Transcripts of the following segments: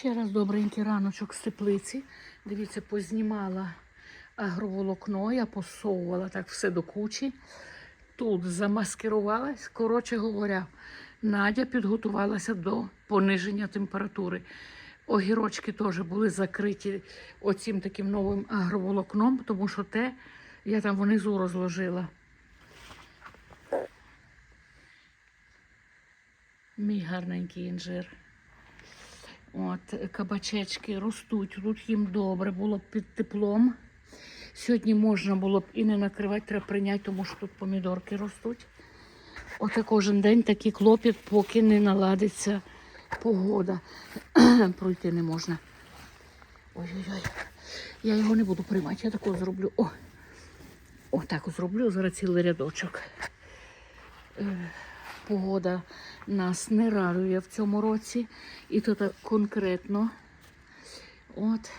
Ще раз добренький раночок з теплиці. Дивіться, познімала агроволокно, я посовувала так все до кучі. Тут замаскирувалась. Коротше говоря, Надя підготувалася до пониження температури. Огірочки теж були закриті оцим таким новим агроволокном, тому що те я там внизу розложила. Мій гарненький інжир. От, кабачечки ростуть, тут їм добре було б під теплом. Сьогодні можна було б і не накривати, треба прийняти, тому що тут помідорки ростуть. Оце кожен день такий клопіт, поки не наладиться погода. Пройти не можна. Ой-ой-ой. Я його не буду приймати, я такого зроблю. О, о так зроблю, зараз цілий рядочок. Погода нас не радує в цьому році. І то так конкретно. От.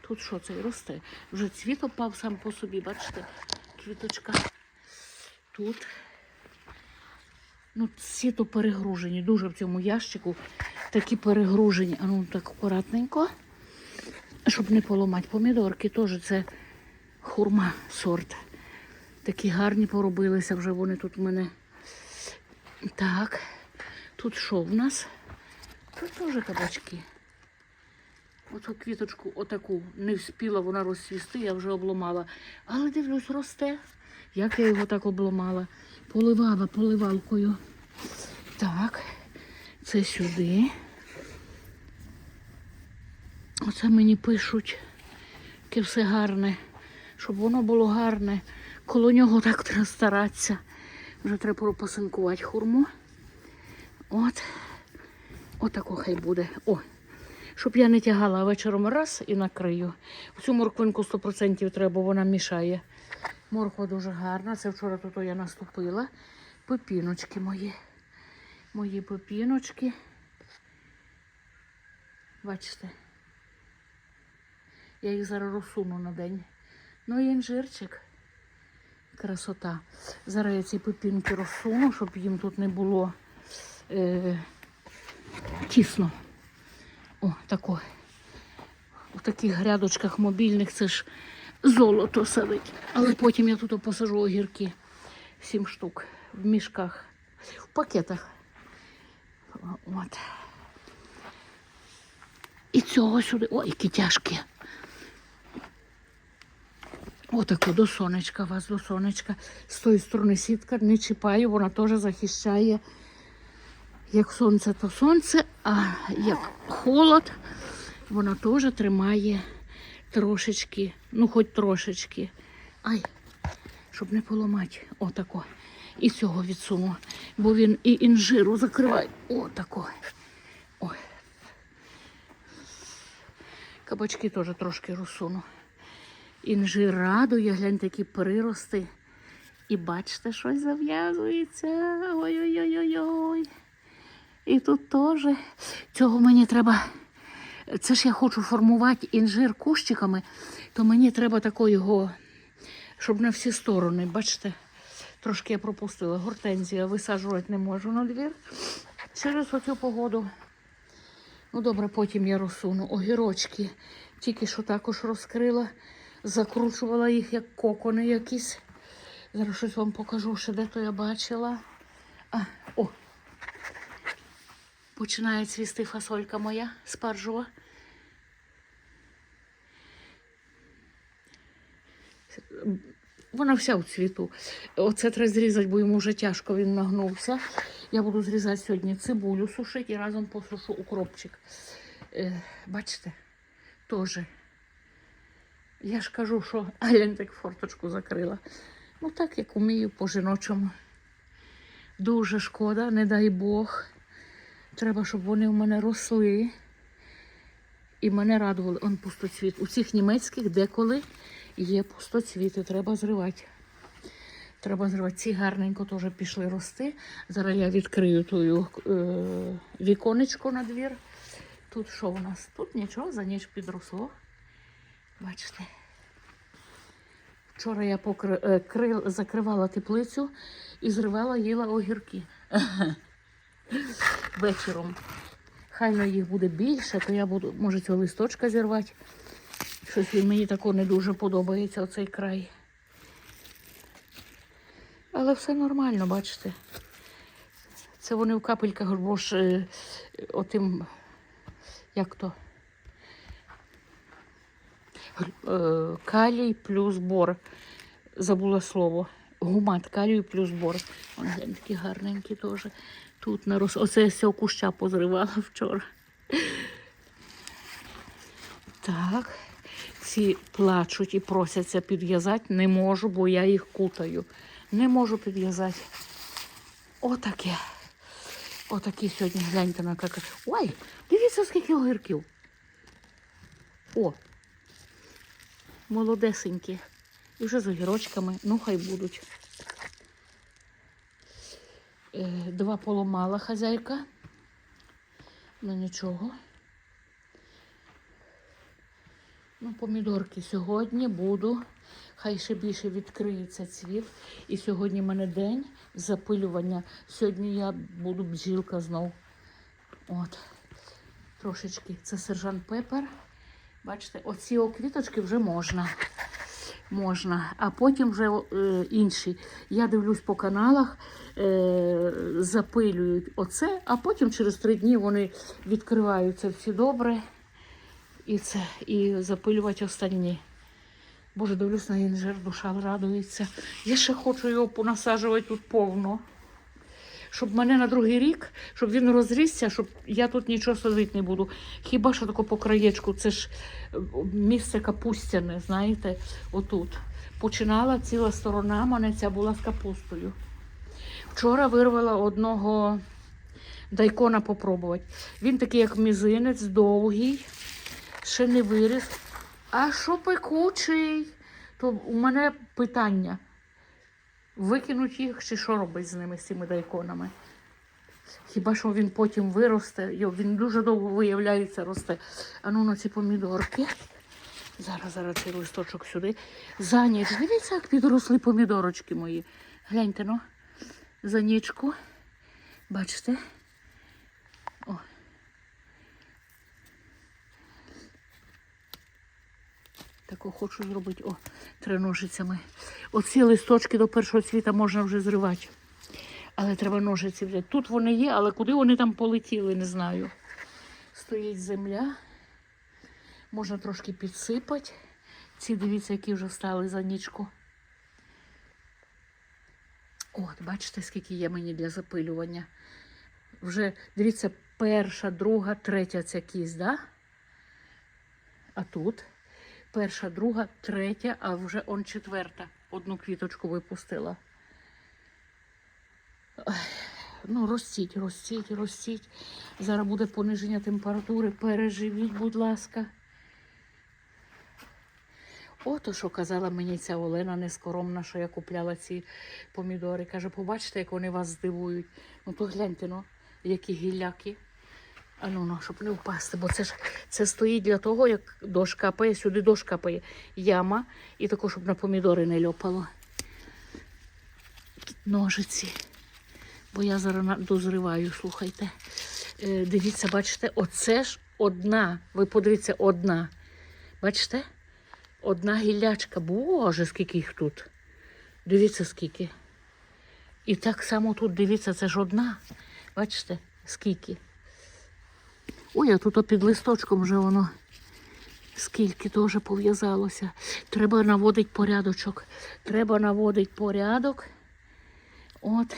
Тут що це росте? Вже цвіт опав сам по собі, бачите? Квіточка. Тут. Ну, всі то перегружені. Дуже в цьому ящику такі перегружені. А ну так акуратненько. Щоб не поламати помідорки, теж це хурма сорт. Такі гарні поробилися вже вони тут в мене. Так, тут що в нас? Тут теж кабачки. Оцю квіточку отаку не вспіла вона розцвісти, я вже обламала. Але дивлюсь, росте. Як я його так обламала? Поливала поливалкою. Так, це сюди. Оце мені пишуть, яке все гарне, щоб воно було гарне. Коло нього так треба старатися. Вже треба посинкувати хурму. От. Отако хай буде. О. Щоб я не тягала вечором раз і накрию. Цю морквинку 100% треба, вона мішає. Морква дуже гарна. Це вчора тут я наступила. Пепіночки мої. Мої пепіночки. Бачите. Я їх зараз розсуну на день. Ну і інжирчик. Красота. Зараз я ці пепінки розсуну, щоб їм тут не було е, тісно. О, тако. У таких грядочках мобільних це ж золото садить. Але потім я тут посажу огірки. Сім штук в мішках, в пакетах. От. І цього сюди. Ой, які тяжкі. Отако до сонечка вас, до сонечка. З тої сторони сітка не чіпаю, вона теж захищає. Як сонце, то сонце, а як холод, вона теж тримає трошечки, ну хоч трошечки. Ай, щоб не поламати. Отако. І цього відсуну. Бо він і інжиру закриває. Отако. Ой. Кабачки теж трошки розсуну. Інжир радує, гляньте, які прирости. І бачите, щось зав'язується. Ой-ой-ой-ой-ой. І тут теж цього мені треба. Це ж я хочу формувати інжир кущиками, то мені треба тако його, щоб на всі сторони, бачите, трошки я пропустила. Гортензія висаджувати не можу на двір через оцю погоду. Ну, добре, потім я розсуну огірочки. Тільки що також розкрила, закручувала їх як кокони якісь. Зараз щось вам покажу, ще де то я бачила. А, о! Починає цвісти фасолька моя спаржова. Вона вся у цвіту. Оце треба зрізати, бо йому вже тяжко він нагнувся. Я буду зрізати сьогодні цибулю сушити і разом посушу укропчик. Е, бачите, теж. Я ж кажу, що Ален так форточку закрила. Ну так, як умію по-жіночому. Дуже шкода, не дай Бог. Треба, щоб вони в мене росли. І мене радували. Он пустоцвіт. У цих німецьких деколи є пустоцвіти, треба зривати. Треба зривати. Ці гарненько теж пішли рости. Зараз я відкрию тую е, віконечко на двір. Тут що у нас? Тут нічого, за ніч підросло. Бачите. Вчора я покри... е, крил... закривала теплицю і зривала, їла огірки. Вечором. Хай їх буде більше, то я буду, може, цього листочка зірвати. Щось мені тако не дуже подобається, оцей край. Але все нормально, бачите. Це вони в капельках, бо ж е, отим, як то? Е, Калій плюс бор. Забула слово. Гумат, калію плюс бор. Вони глянь, такі гарненькі теж. Тут нарос. Оце я з цього куща позривала вчора. Так. Ці плачуть і просяться підв'язати. Не можу, бо я їх кутаю. Не можу підв'язати. Отаке. Отакі сьогодні гляньте на как. Ой, дивіться, скільки огірків. О, молодесенькі. І вже з огірочками, ну хай будуть. Е, Два поламала хазяйка. Ну нічого. Ну, помідорки сьогодні буду. Хай ще більше відкриється цвіт. І сьогодні в мене день запилювання. Сьогодні я буду бджілка знов. От. Трошечки. Це сержант Пепер. Бачите, оці квіточки вже можна. Можна. А потім вже е, інші. Я дивлюсь по каналах, е, запилюють оце, а потім через три дні вони відкриваються всі добре. І це, і запилювати останні. Боже, дивлюсь на інжир, душа радується. Я ще хочу його понасаджувати тут повно. Щоб мене на другий рік, щоб він розрісся, щоб я тут нічого садити не буду. Хіба що тако по краєчку, це ж е, місце капустяне, знаєте, отут. Починала ціла сторона, мене була з капустою. Вчора вирвала одного дайкона попробувати. Він такий, як мізинець, довгий, ще не виріс. А що пекучий? То у мене питання. Викинуть їх чи що робить з ними, з цими дайконами? Хіба що він потім виросте, він дуже довго виявляється, росте. А ну на ці помідорки. Зараз, зараз цей листочок сюди. За ніч. Дивіться, як підросли помідорочки мої. Гляньте, ну, за нічку. Бачите? Тако хочу зробити о, треножицями. Оці листочки до першого цвіта можна вже зривати. Але треба ножиці взяти. Тут вони є, але куди вони там полетіли, не знаю. Стоїть земля. Можна трошки підсипати. Ці дивіться, які вже встали за нічку. От, бачите, скільки є мені для запилювання. Вже, дивіться, перша, друга, третя ця кість, да? А тут перша, друга, третя, а вже он четверта. Одну квіточку випустила. Ну, ростіть, ростіть, ростіть. Зараз буде пониження температури. Переживіть, будь ласка. Ото, що казала мені ця Олена нескоромна, що я купляла ці помідори. Каже, побачите, як вони вас здивують. Ну то гляньте, ну, які гілляки. А ну, щоб не впасти, бо це ж це стоїть для того, як дощ капає, сюди дощ капає яма, і тако, щоб на помідори не льопало. Тут ножиці. Бо я зараз дозриваю, слухайте. Е, дивіться, бачите, оце ж одна. Ви подивіться, одна. Бачите? Одна гіллячка. Боже, скільки їх тут. Дивіться, скільки. І так само тут, дивіться, це ж одна. Бачите, скільки. Ой, а тут під листочком вже воно скільки теж пов'язалося. Треба наводити порядочок. Треба наводити порядок. От.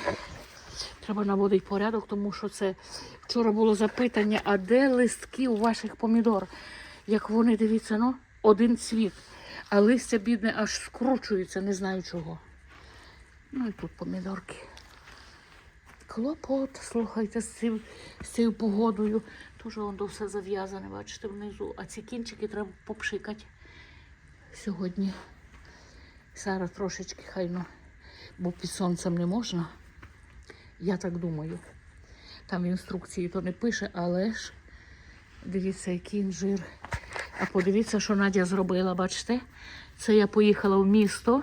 Треба наводити порядок, тому що це вчора було запитання, а де листки у ваших помідор? Як вони, дивіться, ну, один цвіт, а листя бідне аж скручується, не знаю чого. Ну і тут помідорки. Клопот, слухайте, з, цим, з цією погодою. Дуже воно все зав'язане, бачите, внизу. А ці кінчики треба попшикати сьогодні. Зараз трошечки хайно, бо під сонцем не можна. Я так думаю. Там в інструкції то не пише, але ж дивіться, який інжир. А подивіться, що Надя зробила, бачите? Це я поїхала в місто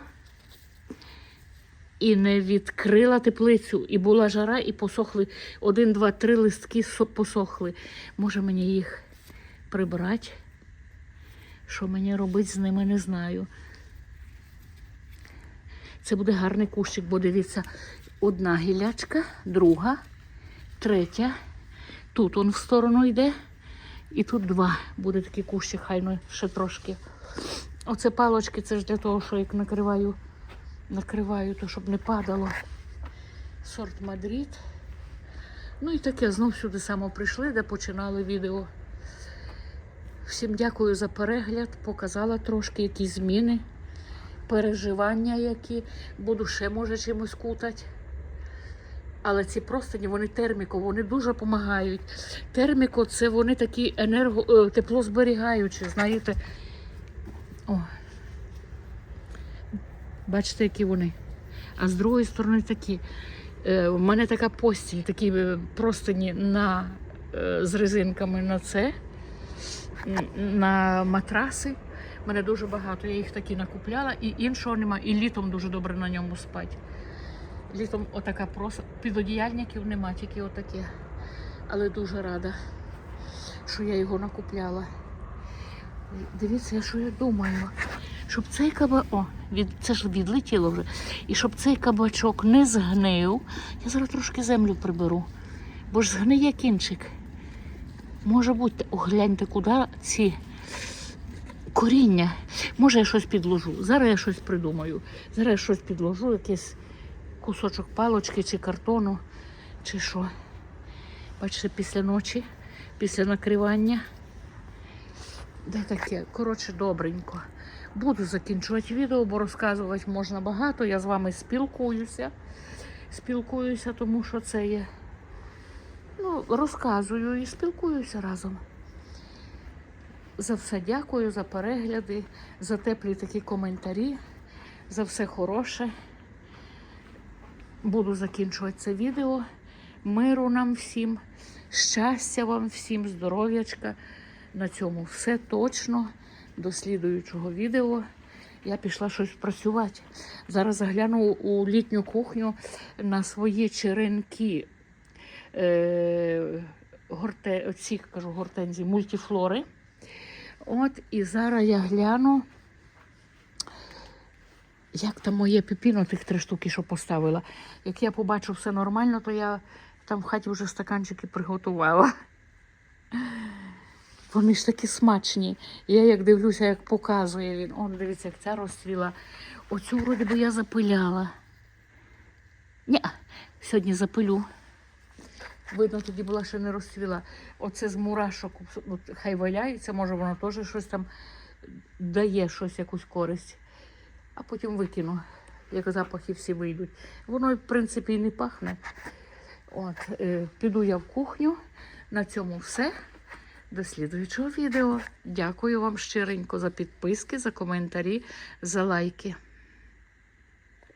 і не відкрила теплицю. І була жара, і посохли. Один, два, три листки посохли. Може мені їх прибрати? Що мені робити з ними, не знаю. Це буде гарний кущик, бо дивіться, одна гілячка, друга, третя. Тут он в сторону йде. І тут два. Буде такий кущик, хай ну, ще трошки. Оце палочки, це ж для того, що як накриваю, накриваю, то щоб не падало. Сорт Мадрид. Ну і таке, знов сюди само прийшли, де починали відео. Всім дякую за перегляд. Показала трошки якісь зміни, переживання, які буду ще може чимось кутати. Але ці простині, вони терміко, вони дуже допомагають. Терміко це вони такі енерго, е, теплозберігаючі, знаєте. О. Бачите, які вони. А з другої сторони такі. Е, У мене така постіль, такі е, простині на, е, з резинками на це, на матраси. У мене дуже багато. Я їх такі накупляла, і іншого нема. І літом дуже добре на ньому спати. Літом отака просто підодіяльників нема, тільки отаке. Але дуже рада, що я його накупляла. Дивіться, що я думаю. Щоб цей каба... О, від... це ж відлетіло вже. І щоб цей кабачок не згнив, я зараз трошки землю приберу. Бо ж згниє кінчик. Може бути, О, гляньте, куди ці коріння. Може, я щось підложу. Зараз я щось придумаю. Зараз я щось підложу, якийсь кусочок палочки чи картону, чи що. Бачите, після ночі, після накривання. Де таке? Коротше, добренько. Буду закінчувати відео, бо розказувати можна багато. Я з вами спілкуюся. Спілкуюся, тому що це є. Ну, розказую і спілкуюся разом. За все дякую, за перегляди, за теплі такі коментарі, за все хороше. Буду закінчувати це відео. Миру нам всім, щастя вам всім, здоров'ячка. На цьому все точно. До слідуючого відео. Я пішла щось працювати. Зараз загляну у літню кухню на свої черенки. Е, горте, оці, кажу, гортензії, мультифлори. От, і зараз я гляну, як там моє пепіно, тих три штуки, що поставила. Як я побачу все нормально, то я там в хаті вже стаканчики приготувала. Вони ж такі смачні. Я як дивлюся, як показує він. Он, дивіться, як ця розцвіла. Оцю вроді би я запиляла. Ні, сьогодні запилю. Видно, тоді була ще не розцвіла. Оце з мурашок, от, хай валяється, може воно теж щось там дає щось, якусь користь. А потім викину, як запахи всі вийдуть. Воно, в принципі, і не пахне. От, е, піду я в кухню. На цьому все. До слідуючого відео. Дякую вам щиренько за підписки, за коментарі, за лайки.